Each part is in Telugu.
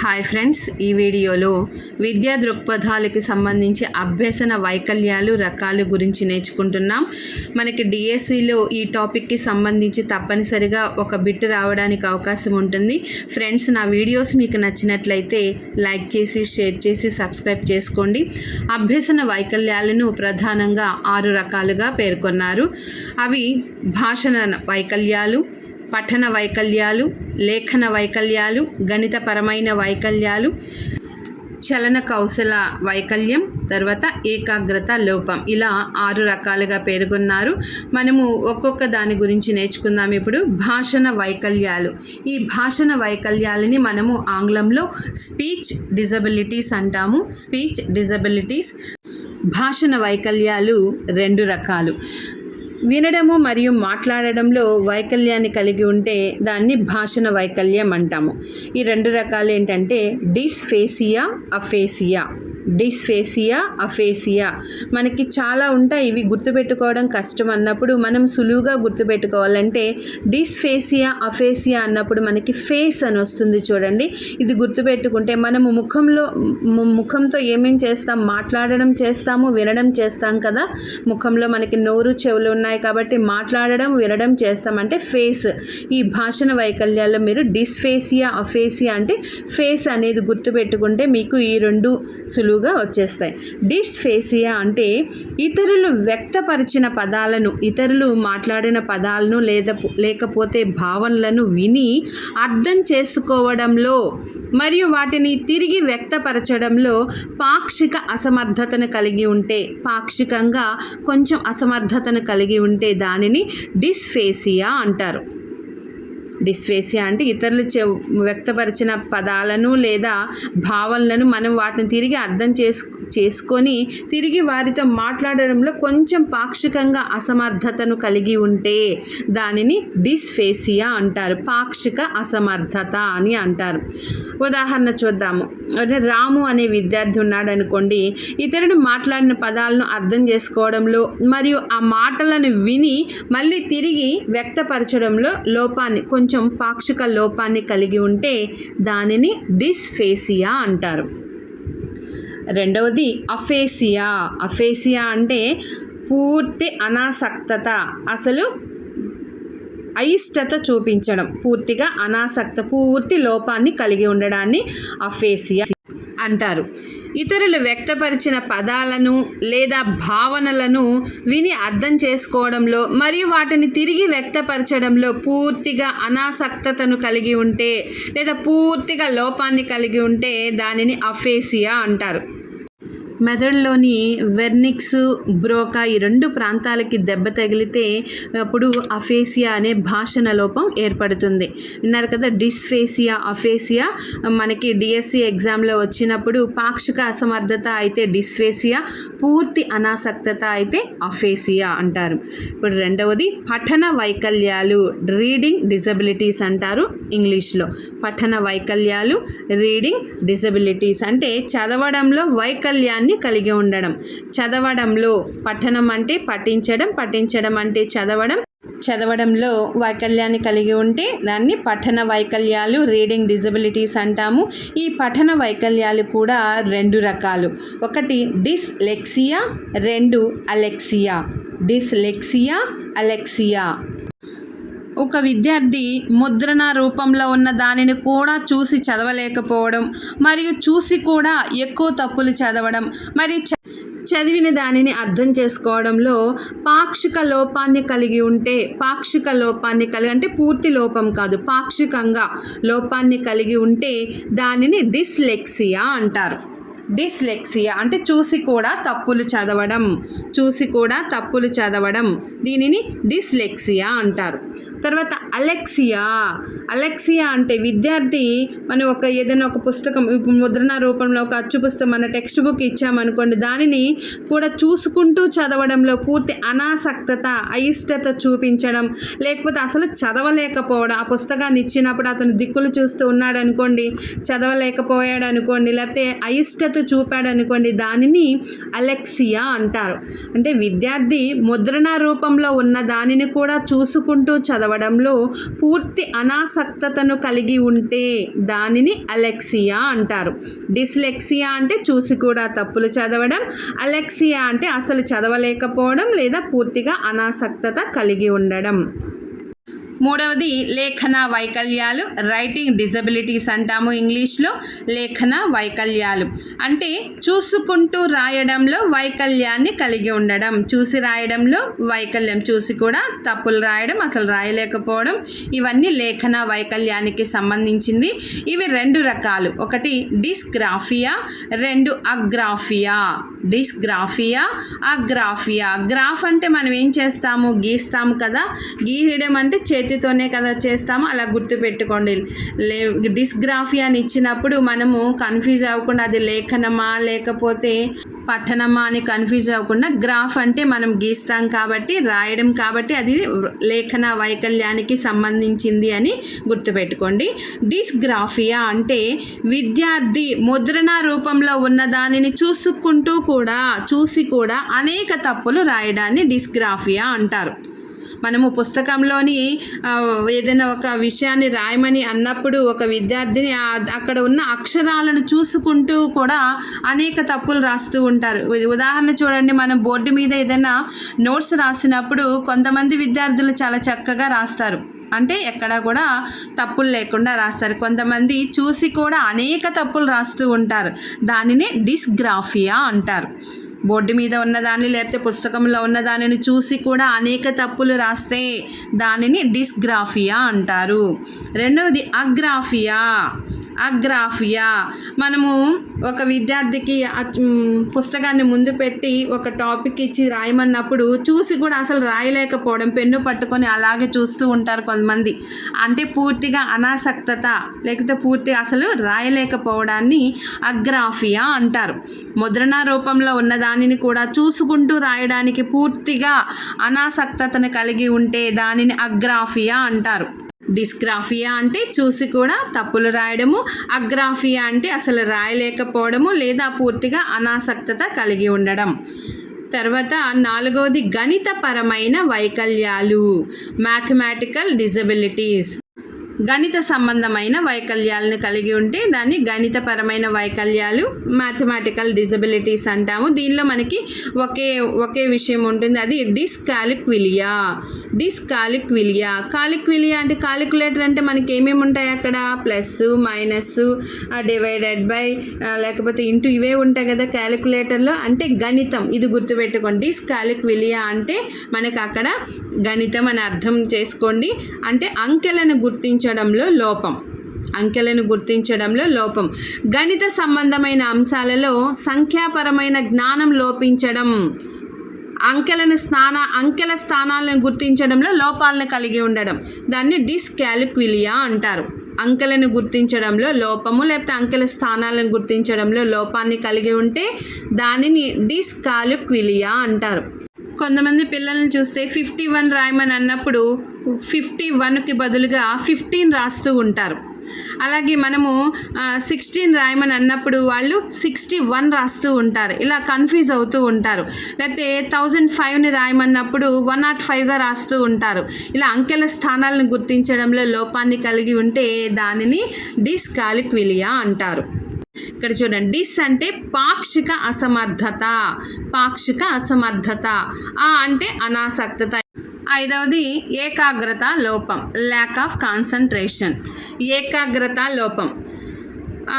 హాయ్ ఫ్రెండ్స్ ఈ వీడియోలో విద్యా దృక్పథాలకి సంబంధించి అభ్యసన వైకల్యాలు రకాలు గురించి నేర్చుకుంటున్నాం. మనకి డిఎస్సిలో ఈ టాపిక్కి సంబంధించి తప్పనిసరిగా ఒక బిట్ రావడానికి అవకాశం ఉంటుంది. ఫ్రెండ్స్ నా వీడియోస్ మీకు నచ్చినట్లయితే లైక్ చేసి షేర్ చేసి సబ్స్క్రైబ్ చేసుకోండి. అభ్యసన వైకల్యాలను ప్రధానంగా ఆరు రకాలుగా పేర్కొన్నారు. అవి భాషణ వైకల్యాలు పఠన వైకల్యాలు లేఖన వైకల్యాలు గణితపరమైన వైకల్యాలు చలన కౌశల వైకల్యం తర్వాత ఏకాగ్రత లోపం. ఇలా ఆరు రకాలుగా పేర్కొన్నారు. మనము ఒక్కొక్క దాని గురించి నేర్చుకుందాం ఇప్పుడు. భాషణ వైకల్యాలు. ఈ భాషణ వైకల్యాలని మనము ఆంగ్లంలో స్పీచ్ డిజబిలిటీస్ అంటాము. Speech disabilities. భాషణ వైకల్యాలు రెండు రకాలు. వినడము మరియు మాట్లాడడంలో వైకల్యాన్ని కలిగి ఉంటే దాన్ని భాషణ వైకల్యం అంటాము. ఈ రెండు రకాలు ఏంటంటే డిస్ఫేసియా అఫేసియా. Dysphasia aphasia. మనకి చాలా ఉంటాయి ఇవి గుర్తుపెట్టుకోవడం కష్టం అన్నప్పుడు మనం సులువుగా గుర్తుపెట్టుకోవాలంటే డిస్ఫేసియా అఫేసియా అన్నప్పుడు మనకి ఫేస్ అని వస్తుంది చూడండి. ఇది గుర్తుపెట్టుకుంటే మనము ముఖంలో ము- ముఖంతో ఏమేం చేస్తాం? మాట్లాడడం చేస్తాము వినడం చేస్తాం కదా. ముఖంలో మనకి నోరు చెవులు ఉన్నాయి కాబట్టి మాట్లాడడం వినడం చేస్తాం. అంటే ఫేస్. ఈ భాషణ వైకల్యాల్లో మీరు డిస్ఫేసియా అఫేసియా అంటే ఫేస్ అనేది గుర్తుపెట్టుకుంటే మీకు ఈ రెండు సులువు సులువుగా వచ్చేస్తాయి. డిస్ఫేసియా అంటే ఇతరులు వ్యక్తపరిచిన పదాలను ఇతరులు మాట్లాడిన పదాలను లేదా లేకపోతే భావనలను విని అర్థం చేసుకోవడంలో మరియు వాటిని తిరిగి వ్యక్తపరచడంలో పాక్షిక అసమర్థతను కలిగి ఉంటే పాక్షికంగా కొంచెం అసమర్థతను కలిగి ఉంటే దానిని డిస్ఫేసియా అంటారు. డిస్ఫేసియా అంటే ఇతరులు చె వ్యక్తపరిచిన పదాలను లేదా భావనలను మనం వాటిని తిరిగి అర్థం చేసు చేసుకొని తిరిగి వారితో మాట్లాడడంలో కొంచెం పాక్షికంగా అసమర్థతను కలిగి ఉంటే దానిని డిస్ఫేసియా అంటారు. పాక్షిక అసమర్థత అని అంటారు. ఉదాహరణ చూద్దాము. అంటే రాము అనే విద్యార్థి ఉన్నాడు అనుకోండి ఇతరుడు మాట్లాడిన పదాలను అర్థం చేసుకోవడంలో మరియు ఆ మాటలను విని మళ్ళీ తిరిగి వ్యక్తపరచడంలో లోపాన్ని కొంచెం పాక్షిక లోపాన్ని కలిగి ఉంటే దానిని డిస్ఫేసియా అంటారు. రెండవది అఫేసియా. అఫేసియా అంటే పూర్తి అనాసక్తత అసలు అయిష్టత చూపించడం పూర్తిగా అనాసక్త పూర్తి లోపాన్ని కలిగి ఉండడాన్ని అఫేసియా అంటారు. ఇతరులు వ్యక్తపరిచిన పదాలను లేదా భావనలను విని అర్థం చేసుకోవడంలో మరియు వాటిని తిరిగి వ్యక్తపరచడంలో పూర్తిగా అనాసక్తతను కలిగి ఉంటే లేదా పూర్తిగా లోపాన్ని కలిగి ఉంటే దానిని అఫేసియా అంటారు. మెదడులోని వెర్నిక్స్ బ్రోకా ఈ రెండు ప్రాంతాలకి దెబ్బ తగిలితే అప్పుడు అఫేసియా అనే భాషణ లోపం ఏర్పడుతుంది. విన్నారు కదా డిస్ఫేసియా అఫేసియా. మనకి డిఎస్సి ఎగ్జామ్లో వచ్చినప్పుడు పాక్షిక అసమర్థత అయితే డిస్ఫేసియా పూర్తి అనాసక్తత అయితే అఫేసియా అంటారు. ఇప్పుడు రెండవది పఠన వైకల్యాలు రీడింగ్ డిజబిలిటీస్ అంటారు ఇంగ్లీష్లో. పఠన వైకల్యాలు రీడింగ్ డిజబిలిటీస్ అంటే చదవడంలో వైకల్యాన్ని కలిగి ఉండడం. చదవడంలో పఠనం అంటే పఠించడం పఠించడం అంటే చదవడం. చదవడంలో వైకల్యాన్ని కలిగి ఉంటే దాన్ని పఠన వైకల్యాలు రీడింగ్ డిజబిలిటీస్ అంటాము. ఈ పఠన వైకల్యాలు కూడా రెండు రకాలు. ఒకటి డిస్లెక్సియా రెండు అలెక్సియా. Dyslexia alexia. ఒక విద్యార్థి ముద్రణ రూపంలో ఉన్న దానిని కూడా చూసి చదవలేకపోవడం మరియు చూసి కూడా ఎక్కువ తప్పులు చదవడం మరి చ- చదివిన దానిని అర్థం చేసుకోవడంలో పాక్షిక లోపాన్ని కలిగి ఉంటే పాక్షిక లోపాన్ని కలిగి అంటే పూర్తి లోపం కాదు పాక్షికంగా లోపాన్ని కలిగి ఉంటే దానిని డిస్లెక్సియా అంటారు. డిస్లెక్సియా అంటే చూసి కూడా తప్పులు చదవడం చూసి కూడా తప్పులు చదవడం. దీనిని డిస్లెక్సియా అంటారు. తర్వాత అలెక్సియా. అలెక్సియా అంటే విద్యార్థి మనం ఒక ఏదైనా ఒక పుస్తకం ఇప్పుడు ముద్రణ రూపంలో ఒక అచ్చు పుస్తకం మన టెక్స్ట్ బుక్ ఇచ్చామనుకోండి దానిని కూడా చూసుకుంటూ చదవడంలో పూర్తి అనాసక్తత అయిష్టత చూపించడం లేకపోతే అసలు చదవలేకపోవడం. ఆ పుస్తకాన్ని ఇచ్చినప్పుడు అతను దిక్కులు చూస్తూ ఉన్నాడు అనుకోండి చదవలేకపోయాడు అనుకోండి లేకపోతే అయిష్టత వేలతో చూపాడు అనుకోండి దానిని అలెక్సియా అంటారు. అంటే విద్యార్థి ముద్రణ రూపంలో ఉన్న దానిని కూడా చూసుకుంటూ చదవడంలో పూర్తి అనాసక్తతను కలిగి ఉంటే దానిని అలెక్సియా అంటారు. డిస్లెక్సియా అంటే చూసి కూడా తప్పులు చదవడం అలెక్సియా అంటే అసలు చదవలేకపోవడం లేదా పూర్తిగా అనాసక్తత కలిగి ఉండడం. మూడవది లేఖన వైకల్యాలు. రైటింగ్ డిజబిలిటీస్ అంటాము ఇంగ్లీష్లో. లేఖన వైకల్యాలు. అంటే చూసుకుంటూ రాయడంలో వైకల్యాన్ని కలిగి ఉండడం. చూసి రాయడంలో వైకల్యం. చూసి కూడా తప్పులు రాయడం అసలు రాయలేకపోవడం. ఇవన్నీ లేఖన వైకల్యానికి సంబంధించింది. ఇవి రెండు రకాలు. ఒకటి డిస్గ్రాఫియా రెండు అగ్రాఫియా. డిస్గ్రాఫియా? అగ్రాఫియా. గ్రాఫ్ అంటే మనం ఏం చేస్తాము? గీస్తాము కదా. గీయడం అంటే చేతితోనే కదా చేస్తాము. అలా గుర్తుపెట్టుకోండి లే డిస్గ్రాఫియా అని ఇచ్చినప్పుడు మనము కన్ఫ్యూజ్ అవ్వకుండా అది లేఖనమా? లేకపోతే పట్టణమా అని కన్ఫ్యూజ్ అవ్వకుండా గ్రాఫ్ అంటే మనం గీస్తాం కాబట్టి రాయడం కాబట్టి అది లేఖన వైకల్యానికి సంబంధించింది అని గుర్తుపెట్టుకోండి. డిస్గ్రాఫియా అంటే విద్యార్థి ముద్రణ రూపంలో ఉన్న దానిని చూసుకుంటూ కూడా చూసి కూడా అనేక తప్పులు రాయడాన్ని డిస్గ్రాఫియా అంటారు. మనము పుస్తకంలోని ఏదైనా ఒక విషయాన్ని రాయమని అన్నప్పుడు ఒక విద్యార్థిని అక్కడ ఉన్న అక్షరాలను చూసుకుంటూ కూడా అనేక తప్పులు రాస్తూ ఉంటారు. ఉదాహరణ చూడండి మనం బోర్డు మీద ఏదైనా నోట్స్ రాసినప్పుడు కొంతమంది విద్యార్థులు చాలా చక్కగా రాస్తారు. అంటే ఎక్కడ కూడా తప్పులు లేకుండా రాస్తారు. కొంతమంది చూసి కూడా అనేక తప్పులు రాస్తూ ఉంటారు. దానినే డిస్గ్రాఫియా అంటారు. బోర్డు మీద ఉన్నదాన్ని లేకపోతే పుస్తకంలో ఉన్న దానిని చూసి కూడా అనేక తప్పులు రాస్తే దానిని డిస్గ్రాఫియా అంటారు. రెండవది అగ్రాఫియా. అగ్రాఫియా. మనము ఒక విద్యార్థికి పుస్తకాన్ని ముందు పెట్టి ఒక టాపిక్ ఇచ్చి రాయమన్నప్పుడు చూసి కూడా అసలు రాయలేకపోవడం పెన్ను పట్టుకొని అలాగే చూస్తూ ఉంటారు కొంతమంది. అంటే పూర్తిగా అనాసక్తత లేకపోతే పూర్తిగా అసలు రాయలేకపోవడాన్ని అగ్రాఫియా అంటారు. ముద్రణ రూపంలో ఉన్న దానిని కూడా చూసుకుంటూ రాయడానికి పూర్తిగా అనాసక్తతను కలిగి ఉంటే దానిని అగ్రాఫియా అంటారు. డిస్గ్రాఫియా అంటే చూసి కూడా తప్పులు రాయడము అగ్రాఫియా అంటే అసలు రాయలేకపోవడము లేదా పూర్తిగా అనాసక్తత కలిగి ఉండడం. తర్వాత నాలుగవది గణితపరమైన వైకల్యాలు మ్యాథమెటికల్ డిజబిలిటీస్ గణిత సంబంధమైన వైకల్యాలను కలిగి ఉంటే దాన్ని గణితపరమైన వైకల్యాలు మ్యాథమెటికల్ డిజబిలిటీస్ అంటాము. దీనిలో మనకి ఒకే ఒకే విషయం ఉంటుంది. అది డిస్కాలిక్విలియా డిస్కాలిక్విలియా కాలిక్విలియా అంటే కాలిక్యులేటర్ అంటే మనకి ఏమేమి ఉంటాయి అక్కడ? ప్లస్ మైనస్ డివైడెడ్ బై లేకపోతే ఇంటూ ఇవే ఉంటాయి కదా క్యాలిక్యులేటర్లో అంటే గణితం ఇది గుర్తుపెట్టుకోండి. డిస్కాలిక్విలియా అంటే మనకి అక్కడ గణితం అని అర్థం చేసుకోండి. అంటే అంకెలను గుర్తించడంలో లోపం. అంకెలను గుర్తించడంలో లోపం. గణిత సంబంధమైన అంశాలలో సంఖ్యాపరమైన జ్ఞానం లోపించడం. అంకెలను స్థాన అంకెల స్థానాలను గుర్తించడంలో లోపాలను కలిగి ఉండడం. దాన్ని డిస్కాలిక్విలియా అంటారు. అంకెలను గుర్తించడంలో లోపము లేకపోతే అంకెల స్థానాలను గుర్తించడంలో లోపాన్ని కలిగి ఉంటే దానిని డిస్కాలిక్విలియా అంటారు. కొంతమంది పిల్లల్ని చూస్తే ఫిఫ్టీ వన్ రాయమని అన్నప్పుడు ఫిఫ్టీ వన్కి బదులుగా ఫిఫ్టీన్ రాస్తూ ఉంటారు. అలాగే మనము సిక్స్టీన్ రాయమని అన్నప్పుడు వాళ్ళు సిక్స్టీ వన్ రాస్తూ ఉంటారు. ఇలా కన్ఫ్యూజ్ అవుతూ ఉంటారు. లేకపోతే థౌజండ్ ఫైవ్ని రాయమన్నప్పుడు వన్ నాట్ ఫైవ్గా రాస్తూ ఉంటారు. ఇలా అంకెల స్థానాలను గుర్తించడంలో లోపాన్ని కలిగి ఉంటే దానిని డిస్కాలిక్విలియా అంటారు. ఇక్కడ చూడండి. డిస్ అంటే పాక్షిక అసమర్థత. పాక్షిక అసమర్థత. ఆ అంటే అనాసక్తత. ఐదవది ఏకాగ్రత లోపం. ల్యాక్ ఆఫ్ కాన్సన్ట్రేషన్ ఏకాగ్రత లోపం.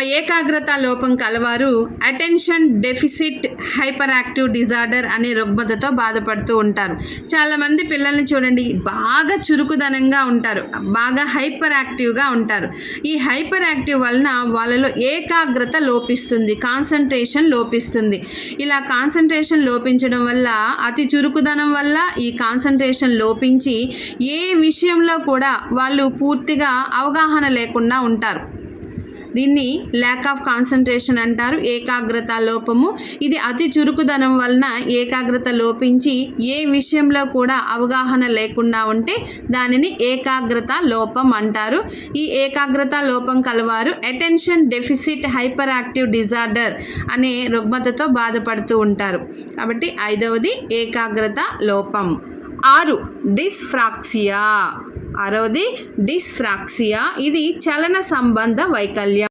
ఏకాగ్రత లోపం కలవారు. Attention deficit hyperactive disorder అనే రుగ్మతతో బాధపడుతూ ఉంటారు. చాలామంది పిల్లల్ని చూడండి బాగా చురుకుదనంగా ఉంటారు. బాగా హైపర్ యాక్టివ్గా ఉంటారు. ఈ హైపర్ యాక్టివ్ వలన వాళ్ళలో ఏకాగ్రత లోపిస్తుంది కాన్సన్ట్రేషన్ లోపిస్తుంది. ఇలా కాన్సన్ట్రేషన్ లోపించడం వల్ల అతి చురుకుదనం వల్ల ఈ కాన్సన్ట్రేషన్ లోపించి ఏ విషయంలో కూడా వాళ్ళు పూర్తిగా అవగాహన లేకుండా ఉంటారు. దీన్ని ల్యాక్ ఆఫ్ కాన్సన్ట్రేషన్ అంటారు ఏకాగ్రత లోపము. ఇది అతి చురుకుదనం వలన ఏకాగ్రత లోపించి ఏ విషయంలో కూడా అవగాహన లేకుండా ఉంటే దానిని ఏకాగ్రత లోపం అంటారు. ఈ ఏకాగ్రత లోపం కలవారు attention deficit hyperactive disorder అనే రుగ్మతతో బాధపడుతూ ఉంటారు. కాబట్టి ఐదవది ఏకాగ్రత లోపం. ఆరు డిస్ఫ్రాక్సియా ఆరవది డిస్ఫ్రాక్సియా. ఇది చలన సంబంధ వైకల్యం.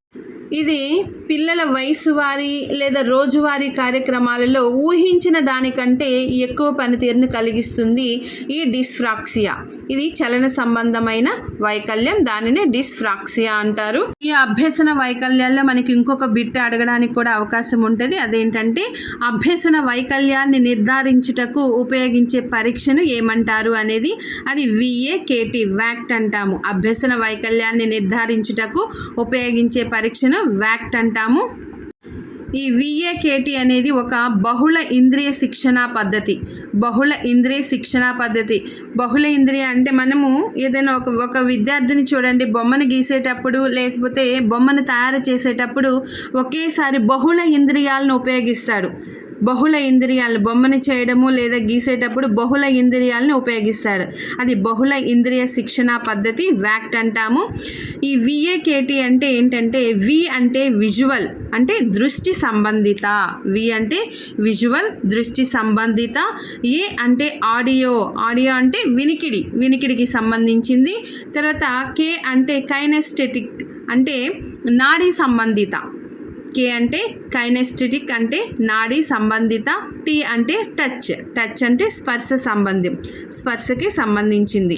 ఇది పిల్లల వయసు వారి లేదా రోజువారీ కార్యక్రమాలలో ఊహించిన దానికంటే ఎక్కువ పనితీరును కలిగిస్తుంది ఈ డిస్ఫ్రాక్సియా. ఇది చలన సంబంధమైన వైకల్యం దానినే డిస్ఫ్రాక్సియా అంటారు. ఈ అభ్యసన వైకల్యాల్లో మనకి ఇంకొక బిట్ అడగడానికి కూడా అవకాశం ఉంటుంది. అదేంటంటే అభ్యసన వైకల్యాన్ని నిర్ధారించుటకు ఉపయోగించే పరీక్షను ఏమంటారు అనేది అది విఏ కేటీ వ్యాక్ట్ అంటాము. అభ్యసన వైకల్యాన్ని నిర్ధారించుటకు ఉపయోగించే పరీక్షను వ్యాక్ట్ అంటాము. ఈ విఏకేటి అనేది ఒక బహుళ ఇంద్రియ శిక్షణ పద్ధతి. బహుళ ఇంద్రియ శిక్షణ పద్ధతి. బహుళ ఇంద్రియ అంటే మనము ఏదైనా ఒక ఒక విద్యార్థిని చూడండి బొమ్మను గీసేటప్పుడు లేకపోతే బొమ్మను తయారు చేసేటప్పుడు ఒకేసారి బహుళ ఇంద్రియాలను ఉపయోగిస్తాడు. బహుళ ఇంద్రియాలను బొమ్మను చేయడము లేదా గీసేటప్పుడు బహుళ ఇంద్రియాలను ఉపయోగిస్తాడు. అది బహుళ ఇంద్రియ శిక్షణ పద్ధతి వ్యాక్ట్ అంటాము. ఈ విఏకేటి అంటే ఏంటంటే వి అంటే విజువల్ అంటే దృష్టి సంబంధిత. వి అంటే విజువల్ దృష్టి సంబంధిత. ఏ అంటే ఆడియో ఆడియో అంటే వినికిడి వినికిడికి సంబంధించింది. తర్వాత కే అంటే కైనెస్థెటిక్ అంటే నాడీ సంబంధిత. కే అంటే కైనెస్థెటిక్ అంటే నాడీ సంబంధిత టీ అంటే టచ్ టచ్ అంటే స్పర్శ సంబంధం. స్పర్శకి సంబంధించింది.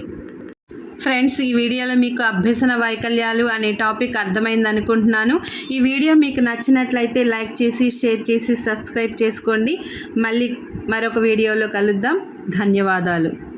ఫ్రెండ్స్ ఈ వీడియోలో మీకు అభ్యసన వైకల్యాలు అనే టాపిక్ అర్థమైంది అనుకుంటున్నాను. ఈ వీడియో మీకు నచ్చినట్లయితే లైక్ చేసి షేర్ చేసి సబ్స్క్రైబ్ చేసుకోండి. మళ్ళీ మరొక వీడియోలో కలుద్దాం. ధన్యవాదాలు.